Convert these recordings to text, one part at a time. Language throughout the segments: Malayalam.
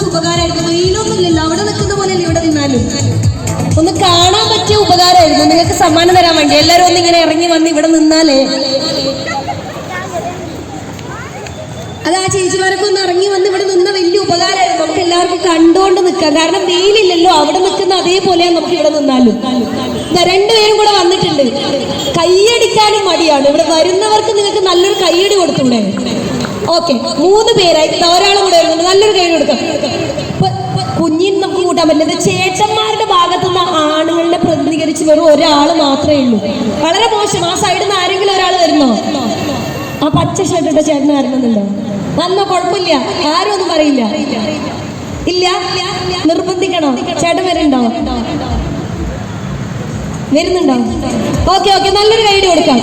കുറച്ച് ഉപകാരമായിരുന്നു വെയിലൊന്നും ഇല്ലല്ലോ അവിടെ നിൽക്കുന്ന പോലെയല്ലേ ഇവിടെ നിന്നാലും? ഒന്ന് കാണാൻ പറ്റിയ ഉപകാരമായിരുന്നു. നിങ്ങൾക്ക് സമ്മാനം തരാൻ വേണ്ടി. എല്ലാവരും ഒന്ന് ഇങ്ങനെ ഇറങ്ങി വന്ന് ഇവിടെ നിന്നാലേ. അത് ആ ചേച്ചിമാരൊക്കെ ഒന്ന് ഇറങ്ങി വന്ന് ഇവിടെ നിന്ന വലിയ ഉപകാരമായിരുന്നു. നമുക്ക് എല്ലാവർക്കും കണ്ടുകൊണ്ട് നിൽക്കാം. കാരണം വെയിലില്ലല്ലോ. അവിടെ നിൽക്കുന്ന അതേപോലെയാണ് നമുക്ക് ഇവിടെ നിന്നാലും. രണ്ടുപേരും കൂടെ വന്നിട്ടുണ്ട്. കൈയടിക്കാനും മടിയാണ്. ഇവിടെ വരുന്നവർക്ക് നിങ്ങൾക്ക് നല്ലൊരു കൈയടി കൊടുത്തൂടെ ഓക്കെ. മൂന്ന് പേരായി. ഒരാളും കൂടെ വരുന്നുണ്ട്. നല്ലൊരു കയ്യടി കൊടുക്കാം. ഇപ്പൊ ചേച്ചന്മാരുടെ ചേട്ടന്മാരുടെ ഭാഗത്തു നിന്ന് ആണുങ്ങളെ പ്രതിനിധീകരിച്ച് വെറും ഒരാൾ മാത്രമേ ഉള്ളൂ. വളരെ മോശം. ആ സൈഡിൽ നിന്ന് ആരെങ്കിലും ഒരാൾ വരുന്നോ? ആ പച്ച ഷർട്ടിട്ട ചേട്ടൻ വരണമെന്നുണ്ടോ? വന്നോ കുഴപ്പമില്ല. ആരും ഒന്നും പറയില്ല. ഇല്ല? നിർബന്ധിക്കണോ? ചേട്ടൻ വരുന്നുണ്ടോ? വരുന്നുണ്ടോ? ഓക്കെ ഓക്കെ നല്ലൊരു ഗൈഡ് കൊടുക്കാം.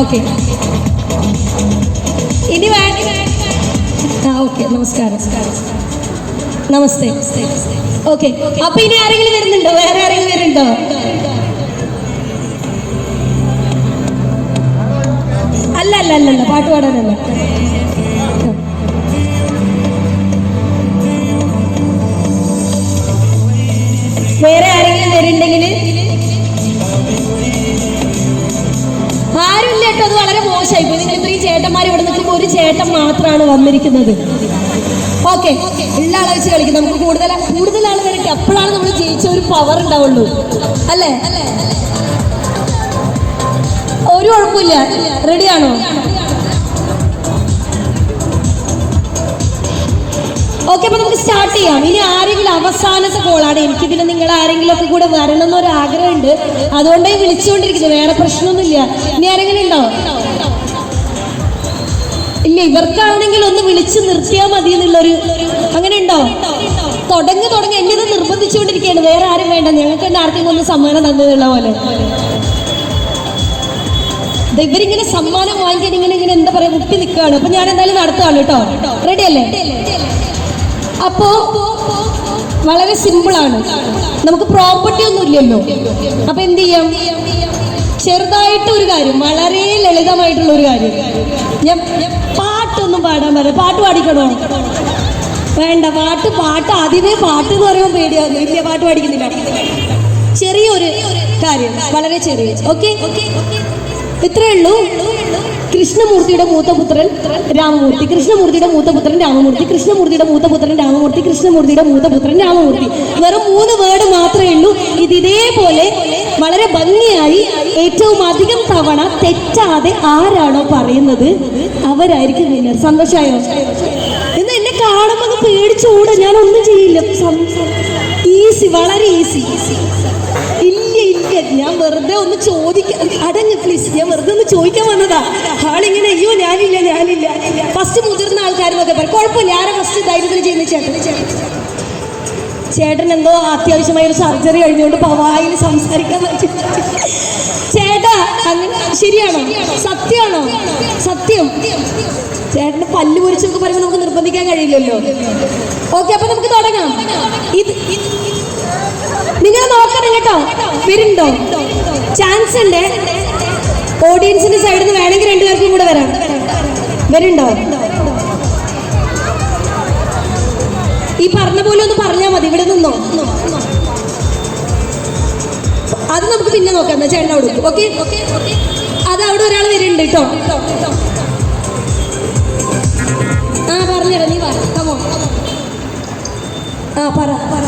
ഓക്കെ ഇനി വേണ്ടി ആ ഓക്കെ നമസ്കാരം. നമസ്തേ. ഓക്കെ. അപ്പൊ ഇനി ആരെങ്കിലും വരുന്നുണ്ടോ? വേറെ ആരെങ്കിലും വരുന്നുണ്ടോ? അല്ല അല്ല അല്ല അല്ല. പാട്ട് പാടാനല്ല വേറെ ആരെങ്കിലും വരുന്നുണ്ടെങ്കിൽ ആരും ഇല്ല കേട്ടോ. അത് വളരെ മോശമായി പോയി. നിങ്ങൾ ഇത്രയും ചേട്ടന്മാർ ഇവിടെ നിൽക്കുമ്പോൾ ഒരു ചേട്ടൻ മാത്രമാണ് വന്നിരിക്കുന്നത്. ഓക്കെ ഉള്ള ആളെ വെച്ച് കളിക്കും. നമുക്ക് കൂടുതൽ കൂടുതൽ ആൾ വരട്ടെ അപ്പോഴാണ് നമ്മൾ ജയിച്ച ഒരു പവർ ഉണ്ടാവുള്ളൂ? അല്ലേ? ഒരു കുഴപ്പമില്ല. റെഡിയാണോ ഓക്കെ അപ്പൊ നമുക്ക് സ്റ്റാർട്ട് ചെയ്യാം. ഇനി ആരെങ്കിലും അവസാനത്തെ കോളാണ് എനിക്ക് പിന്നെ നിങ്ങൾ ആരെങ്കിലും ഒക്കെ കൂടെ വരണം എന്നൊരു ആഗ്രഹമുണ്ട്. അതുകൊണ്ടായി വിളിച്ചുകൊണ്ടിരിക്കുന്നത്. വേറെ പ്രശ്നമൊന്നുമില്ല. ഇനി ആരെങ്കിലും ഉണ്ടോ? ഇല്ല ഇവർക്കാണെങ്കിൽ ഒന്ന് വിളിച്ചു നിർത്തിയാൽ മതി എന്നുള്ളൊരു അങ്ങനെ ഉണ്ടോ തുടങ്ങി തുടങ്ങി. എന്നെ ഇത് നിർബന്ധിച്ചുകൊണ്ടിരിക്കുകയാണ്. വേറെ ആരും വേണ്ട. ഞങ്ങൾക്ക് തന്നെ ആർക്കെങ്കിലും ഒന്ന് സമ്മാനം തന്നതുള്ള പോലെ. ഇവരിങ്ങനെ സമ്മാനം വാങ്ങിക്കാൻ ഇങ്ങനെ ഇങ്ങനെ എന്താ പറയാ മുട്ടി നിൽക്കുകയാണ്. അപ്പൊ ഞാൻ എന്തായാലും നടത്തുകയാണ് കേട്ടോ. റെഡി അല്ലേ? അപ്പോ വളരെ സിമ്പിൾ ആണ്. നമുക്ക് പ്രോപ്പർട്ടി ഒന്നും ഇല്ലല്ലോ. അപ്പൊ എന്ത് ചെയ്യാം? ചെറുതായിട്ട് ഒരു കാര്യം വളരെ ലളിതമായിട്ടുള്ള ഒരു കാര്യം. ഞാൻ പാട്ടൊന്നും പാടാൻ പറയാം പാട്ട് പാടിക്കണോ? വേണ്ട പാട്ട് പാട്ട് ആദ്യമേ പാട്ട് എന്ന് പറയുമ്പോൾ പേടിയാകും ഇല്ല പാട്ട് പാടിക്കുന്നില്ല. ചെറിയൊരു കാര്യം വളരെ ചെറിയ. ഓക്കെ? ഇത്രേ ഉള്ളൂ. കൃഷ്ണമൂർത്തിയുടെ മൂത്തപുത്രൻ രാമമൂർത്തി. കൃഷ്ണമൂർത്തിയുടെ മൂത്തപുത്രൻ രാമമൂർത്തി. കൃഷ്ണമൂർത്തിയുടെ മൂത്തപുത്രൻ രാമമൂർത്തി. കൃഷ്ണമൂർത്തിയുടെ മൂത്തപുത്രൻ രാമമൂർത്തി. വെറും മൂന്ന് വേർഡ് മാത്രമേ ഉള്ളൂ. ഇത് ഇതേപോലെ വളരെ ഭംഗിയായി ഏറ്റവും അധികം തവണ തെറ്റാതെ ആരാണോ പറയുന്നത് അവരായിരിക്കും വിന്നർ സന്തോഷമായോ ഇന്ന് എന്നെ കാണുമ്പോൾ അങ്ങ് പേടിച്ചോട് ഞാൻ ഒന്നും ചെയ്യില്ല. ഈസി വളരെ ഈസി ഇല്ല ഇല്ല. ഞാൻ വെറുതെ ഒന്ന് ചോദിക്കാൻ അടങ്ങ് പ്ലീസ് ഞാൻ വെറുതെ ഒന്ന് ചോദിക്കാൻ വന്നതാ. ആളിങ്ങനെ അയ്യോ ഞാനില്ല ഞാനില്ല. ഫസ്റ്റ് മുതിർന്ന ആൾക്കാരെന്നൊക്കെ പറയും. കുഴപ്പമില്ല. ആരെ ഫസ്റ്റ് ധൈര്യത്തിൽ ചെയ്യുന്ന ചേട്ടൻ ചേട്ടൻ? എന്തോ അത്യാവശ്യമായ ഒരു സർജറി കഴിഞ്ഞുകൊണ്ട് പവായിൽ സംസാരിക്കാൻ ചേട്ടാ ശരിയാണോ? സത്യമാണോ? സത്യം. ചേട്ടന് പല്ല് പൊരിച്ചൊക്കെ പറയുമ്പോൾ നമുക്ക് നിർബന്ധിക്കാൻ കഴിയില്ലല്ലോ. ഓക്കെ അപ്പൊ നമുക്ക് തുടങ്ങാം. ഇത് നിങ്ങൾ നോക്കണം കേട്ടോ. വരുന്നുണ്ടോ? ചാൻസ് ഉണ്ട്. ഓഡിയൻസിന്റെ സൈഡിൽ നിന്ന് വേണമെങ്കിൽ രണ്ടുപേർക്കും കൂടെ വരാം. വരുന്നുണ്ടോ? ഈ പറഞ്ഞ പോലെ ഒന്ന് പറഞ്ഞാൽ മതി. ഇവിടെ നിന്നോ? അത് നമുക്ക് പിന്നെ നോക്കാം. എന്നാ ചേട്ടൻ അവിടെ ഓക്കെ അത് അവിടെ ഒരാൾ വരുന്നുണ്ട് കേട്ടോ. ആ പറഞ്ഞുതരാം. നീ പറ കമോ ആ പറ പറ.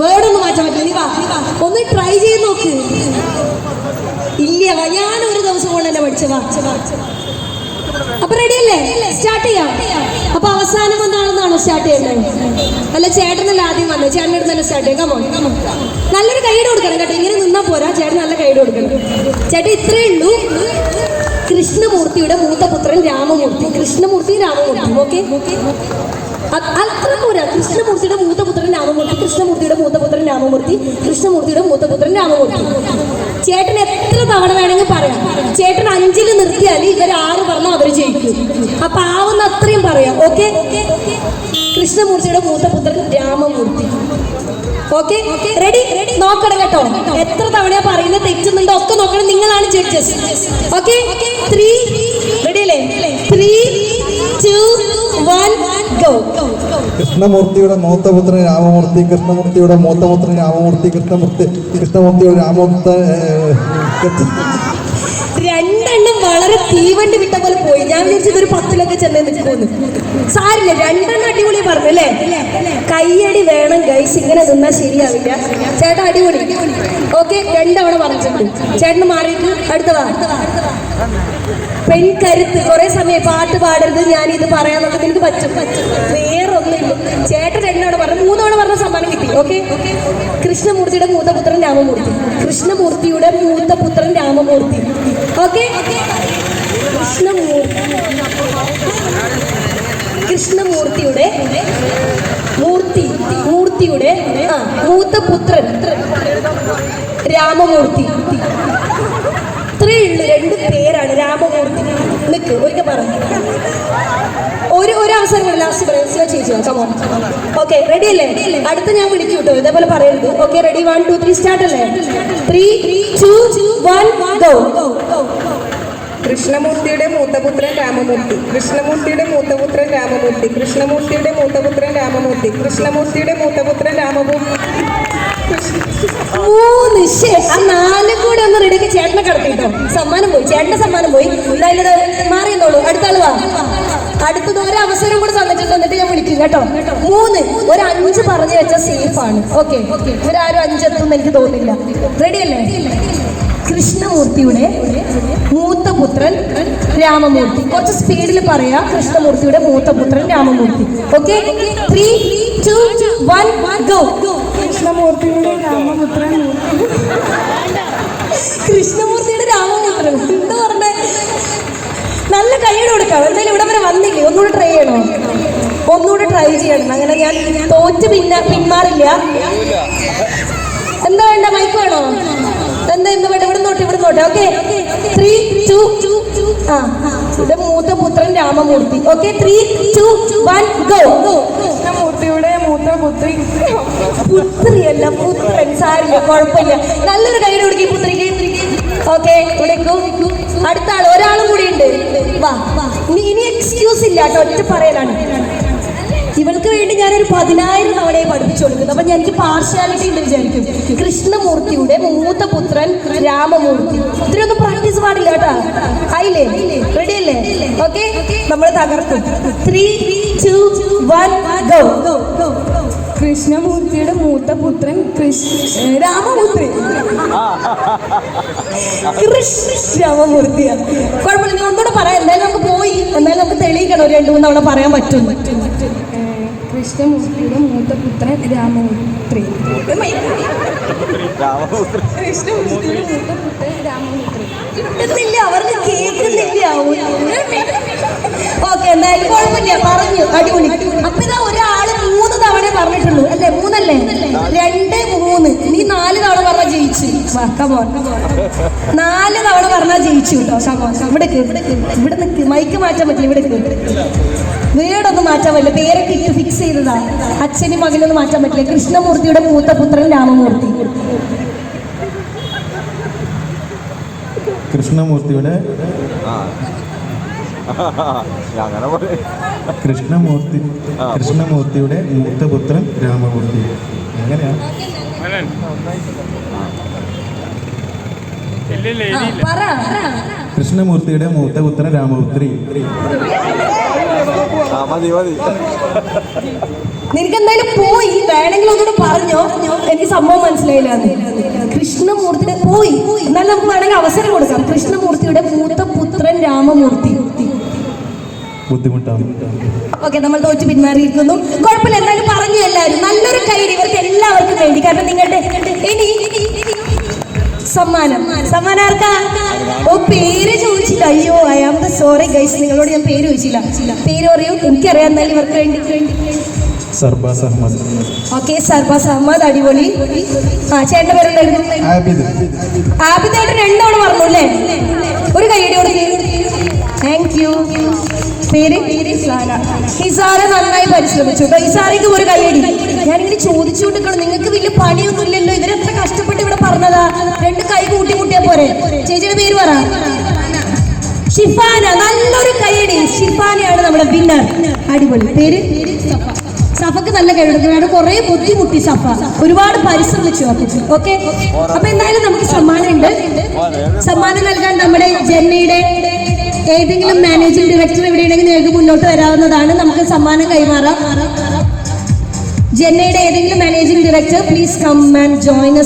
വേർഡൊന്നും മാറ്റാൻ പറ്റില്ല. നീ വാ ഒന്ന് ട്രൈ ചെയ്ത് നോക്ക്. ഇല്ല ഞാൻ ഒരു ദിവസം കൊണ്ട് തന്നെ പഠിച്ചു വാ വാ അപ്പൊ റെഡി അല്ലേ? സ്റ്റാർട്ട് ചെയ്യാം. അപ്പൊ അവസാനം വന്നാണെന്നാണോ സ്റ്റാർട്ട് ചെയ്യുന്നത്? അല്ല ചേട്ടനല്ല ആദ്യം വന്നത്. ചേട്ടന്റെ അടുത്ത് തന്നെ സ്റ്റാർട്ട് ചെയ്യാം. കമോ നല്ലൊരു കൈയ്യട് കൊടുക്കണം കേട്ടോ. ഇങ്ങനെ നിന്നാ പോരാ. ചേട്ടൻ നല്ല കൈയ്യട് കൊടുക്കണം. ചേട്ടൻ ഇത്രേ ഉള്ളൂ. കൃഷ്ണമൂർത്തിയുടെ മൂത്തപുത്രൻ രാമമൂർത്തി. കൃഷ്ണമൂർത്തി രാമമൂർത്തി ഓക്കെ അത്ര പോരാ. കൃഷ്ണമൂർത്തിയുടെ മൂത്തപുത്രൻ രാമമൂർത്തി കൃഷ്ണമൂർത്തിയുടെ മൂത്തപുത്രൻ രാമമൂർത്തി കൃഷ്ണമൂർത്തിയുടെ മൂത്തപുത്രൻ രാമമൂർത്തി. ചേട്ടൻ എത്ര തവണ വേണമെങ്കിൽ പറയാം. ചേട്ടൻ അഞ്ചിൽ നിർത്തിയാൽ ഇവർ ആറ് പറഞ്ഞാൽ അവർ ജയിക്കും. അപ്പൊ ആവുന്ന അത്രയും പറയാം. ഓക്കെ? കൃഷ്ണമൂർത്തിയുടെ മൂത്തപുത്രൻ രാമമൂർത്തി. ഓക്കെ? റെഡി നോക്കണം കേട്ടോ. എത്ര തവണയാ പറയുന്നത് തെറ്റുന്നുണ്ടോ? ഒക്കെ നോക്കണം. നിങ്ങളാണ് ജഡ്ജസ് ഓക്കെ? ത്രീ കൃഷ്ണമൂർത്തിയുടെ മൂത്തപുത്രൻ രാമമൂർത്തി കൃഷ്ണമൂർത്തിയുടെ മൂത്തപുത്രൻ രാമമൂർത്തി കൃഷ്ണമൂർത്തി കൃഷ്ണമൂർത്തിയുടെ രാമമൂർത്ത വളരെ തീവണ്ടി വിട്ട പോലെ പോയി. ഞാൻ വിചാരിച്ചത് ഒരു പത്തിലൊക്കെ ചെന്ന് നിൽക്കുമെന്ന് സാരില്ല? രണ്ടെണ്ണം അടിപൊളി പറഞ്ഞു അല്ലേ? കയ്യടി വേണം ഗൈസ് ഇങ്ങനെ നിന്നാ ശരിയാവില്ല. ചേട്ടാ അടിപൊളി. ഓക്കെ രണ്ടവണ പറഞ്ഞിട്ടുണ്ട്. ചേട്ടന് മാറിയിട്ട് അടുത്തവാ പെൺകരുത്ത്. കുറെ സമയം പാട്ട് പാടരുത്. ഞാൻ ഇത് പറയാന്നൊക്കെ എനിക്ക് പറ്റും. വേറൊന്നും ചേട്ടൻ രണ്ടവണ പറഞ്ഞു മൂന്നവണ പറഞ്ഞ സമ്മാനം കിട്ടി ഓക്കെ കൃഷ്ണമൂർത്തിയുടെ മൂത്തപുത്രൻ രാമമൂർത്തി. കൃഷ്ണമൂർത്തിയുടെ മൂത്തപുത്രൻ രാമമൂർത്തി. ഓക്കെ കൃഷ്ണമൂർത്തി. കൃഷ്ണമൂർത്തിയുടെ മൂർത്തി മൂർത്തിയുടെ മൂത്തപുത്രൻ രാമമൂർത്തി. ഇത്രയേ ഉള്ളൂ രണ്ട് പേരാണ് രാമമൂർത്തി. നിൽക്ക് ഒരിക്കൽ പറഞ്ഞു ഒരു ഒരു അവസരം കൂടി ലാസ്റ്റ് പറയാം. സ്ലോ ചേച്ചി കമോ ഓക്കെ റെഡി അല്ലേ? അടുത്ത ഞാൻ വിളിക്കും കേട്ടോ ഇതേപോലെ പറയരുത്. Okay ready one two three start അല്ലേ? ത്രീ ടു വൺ ഗോ കൃഷ്ണമൂർത്തിയുടെ മൂത്തപുത്രൻ രാമമൂർത്തി. കൃഷ്ണമൂർത്തിയുടെ മൂത്തപുത്രൻ രാമമൂർത്തി. കൃഷ്ണമൂർത്തിയുടെ മൂത്തപുത്രൻ രാമമൂർത്തി. കൃഷ്ണമൂർത്തിയുടെ മൂത്തപുത്രൻ രാമമൂർത്തി. മൂന്ന് ആ നാലും കൂടെ ഒന്ന് റെഡിക്ക് ചേട്ടനെ കിടത്തി കേട്ടോ. സമ്മാനം പോയി ചേട്ടന്റെ സമ്മാനം പോയി. എന്തായാലും മാറിയെന്നോളൂ അടുത്ത ആളുവാ അടുത്തത് ഒരു അവസരം കൂടെ തന്നിട്ടുണ്ട് എന്നിട്ട് ഞാൻ വിളിക്കും കേട്ടോ. മൂന്ന് ഒരു അഞ്ച് പറഞ്ഞു വെച്ച സേഫ് ആണ്. ഓക്കെ ഇവരാരും അഞ്ചെത്തും എനിക്ക് തോന്നില്ല റെഡി അല്ലേ? കൃഷ്ണമൂർത്തിയുടെ മൂത്ത പുത്രൻ രാമമൂർത്തി. കുറച്ച് സ്പീഡിൽ പറയാ. കൃഷ്ണമൂർത്തിയുടെ മൂത്ത പുത്രൻ Ramamurthy. Okay three two one go കൃഷ്ണമൂർത്തിയുടെ രാമപുത്രൻ കൃഷ്ണമൂർത്തിയുടെ രാമപുത്രൻ എന്താ പറഞ്ഞേ? നല്ല കൈയ്യോട് കൊടുക്കാം. എന്തായാലും ഇവിടെ വരെ വന്നില്ലേ? ഒന്നുകൂടെ ട്രൈ ചെയ്യണോ? ഒന്നുകൂടെ ട്രൈ ചെയ്യണം. അങ്ങനെ ഞാൻ തോറ്റ് പിന്നെ പിന്മാറില്ല. എന്താ വേണ്ട? മൈക്ക് വേണോ? എന്താ എന്ത് വേണ്ട ഇവിടെ നോട്ടെ ഇവിടെ നോട്ടെ. ഓക്കെ ത്രീ ടു ആ ഇവിടെ മൂത്ത പുത്രൻ Ramamurthy. Okay three two one go മൂർത്തിയുടെ മൂത്ത പുത്രി. പുത്രിയല്ല പുത്രൻ. സാരില്ല കുഴപ്പമില്ല. നല്ലൊരു കൈ കൊടുക്കി പുത്രിക്ക് ഓക്കെ അടുത്ത ആൾ ഒരാളും കൂടി ഉണ്ട്. വാ ഇനി ഇനി എക്സ്ക്യൂസ് ഇല്ല കേട്ടോ. ഒറ്റ പറയലാണ്. ഇവൾക്ക് വേണ്ടി ഞാനൊരു പതിനായിരം തവണയെ പഠിപ്പിച്ചു കൊടുക്കുന്നത് അപ്പൊ ഞാൻ എനിക്ക് പാർഷ്യാലിറ്റി ഉണ്ട് വിചാരിക്കും. കൃഷ്ണമൂർത്തിയുടെ മൂത്ത പുത്രൻ രാമമൂർത്തി. ഇതിനൊന്നും പ്രാക്ടീസ് പാടില്ല കേട്ടാ. ആയില്ലേ? റെഡി അല്ലേ? ഓക്കെ നമ്മൾ തകർക്കും. ത്രീ ടു വൺ ഗോ കൃഷ്ണമൂർത്തിയുടെ മൂത്ത പുത്രൻ കൃഷ്ണ രാമമൂർത്തി. രാമമൂർത്തിയാ കുഴപ്പമില്ല. ഒന്നുകൂടെ പറയാം. എന്തായാലും നമുക്ക് പോയി. എന്തായാലും നമുക്ക് തെളിയിക്കണം. ഒരു രണ്ടു മൂന്ന് തവണ പറയാൻ പറ്റും. കൃഷ്ണമൂർത്തിയുടെ മൂത്ത പുത്രൻ രാമപുത്രി കൃഷ്ണമൂർത്തിയുടെ മൂത്ത പുത്രൻ രാമപുത്രി അവർക്ക് കേൾക്കുന്നില്ല. പറഞ്ഞു. അപ്പൊ ഇതാ ഒരാൾ പറഞ്ഞിട്ടുള്ളൂ. അല്ലേ? മൂന്നല്ലേ? രണ്ട് മൂന്ന്. നീ നാല് തവണ പറഞ്ഞാൽ ജയിച്ചു. നാല് തവണ പറഞ്ഞാൽ ജയിച്ചു ഇവിടെ ഇവിടെ നിൽക്ക് മൈക്ക് മാറ്റാൻ പറ്റില്ല ഇവിടെ. വീടൊന്നും മാറ്റാൻ പറ്റില്ല. പേരൊക്കെ ഇട്ട് ഫിക്സ് ചെയ്തതാ. അച്ഛനും മകനൊന്നും മാറ്റാൻ പറ്റില്ല. കൃഷ്ണമൂർത്തിയുടെ മൂത്ത പുത്രൻ രാമമൂർത്തി. കൃഷ്ണമൂർത്തിയുടെ അങ്ങനെ കൃഷ്ണമൂർത്തി കൃഷ്ണമൂർത്തിയുടെ മൂത്തപുത്രൻ രാമമൂർത്തി. എങ്ങനെയാ? കൃഷ്ണമൂർത്തിയുടെ മൂത്ത കൃഷ്ണമൂർത്തിയുടെ മൂത്തപുത്രൻ രാമപുത്രി ആ മതി മതി. നിനക്ക് എന്തായാലും പോയി. വേണമെങ്കിൽ ഒന്നുകൂടെ പറഞ്ഞോ. എനിക്ക് സംഭവം മനസ്സിലായില്ല കൃഷ്ണമൂർത്തിയുടെ പോയി എന്നാൽ നമുക്ക് വേണമെങ്കിൽ അവസരം കൊടുക്കാം കൃഷ്ണമൂർത്തിയുടെ മൂത്ത പുത്രൻ രാമമൂർത്തി ഓക്കെ നമ്മൾ തോറ്റ് പിന്മാറിയിരിക്കുന്നു. കുഴപ്പമില്ല എന്നാലും പറഞ്ഞു എല്ലാവരും. നല്ലൊരു കൈഡി ഇവർക്ക് എല്ലാവർക്കും വേണ്ടി. കാരണം നിങ്ങളുടെ ഇനി സമ്മാനം. സമ്മാനം ആർക്കാ? ഓ പേര് ചോദിച്ചില്ല. അയ്യോ I am the sorry guys നിങ്ങളോട് ഞാൻ പേര് ചോദിച്ചില്ല. പേര് പറയൂ. എനിക്കറിയാം എന്നാലും ഇവർക്ക് വേണ്ടി. സർബാസ് അഹമ്മദ്. ഓക്കെ സർബാസ് അഹമ്മദ് അടിപൊളി. ആ ചേട്ടന്റെ പേരുണ്ടായിരുന്നു ആബിദ്. ആബിദ് ആയിട്ട് രണ്ടവണ പറഞ്ഞു അല്ലേ? ഒരു കൈയുടെ കൊടുക്ക്. താങ്ക് യു പേര് ഹിസാര നന്നായി പരിശ്രമിച്ചു കേട്ടോ ഹിസാറയ്ക്ക് ഒരു കൈയടി ഞാനിങ്ങനെ ചോദിച്ചു കൊടുക്കണം നിങ്ങൾക്ക് വലിയ പണിയൊന്നും ഇല്ലല്ലോ ഇവരെത്ര കഷ്ടപ്പെട്ട് ഇവിടെ പറഞ്ഞതാ? രണ്ട് കൈ കൂട്ടി മുട്ടിയാ പോരെ. ചേച്ചിയുടെ പേര് പറ. ഷിഫാന. നല്ലൊരു കൈയടി ഷിഫാനയാണ് നമ്മുടെ വിന്നർ അടിപൊളി. പേര്? സഫക്ക് നല്ല കഴിവെടുക്കുന്നതാണ് കുറെ ബുദ്ധിമുട്ടി സഫ. ഒരുപാട് പരിശ്രമിച്ചു ഓക്കെ? അപ്പൊ എന്തായാലും നമുക്ക് സമ്മാനം ഉണ്ട് സമ്മാനം നൽകാൻ നമ്മുടെ ജെന്നയുടെ ഏതെങ്കിലും മാനേജിംഗ് ഡയറക്ടർ എവിടെയുണ്ടെങ്കിൽ നിങ്ങൾക്ക് മുന്നോട്ട് വരാവുന്നതാണ്. നമുക്ക് സമ്മാനം കൈമാറാം. ജെന്നയുടെ ഏതെങ്കിലും managing director please come and join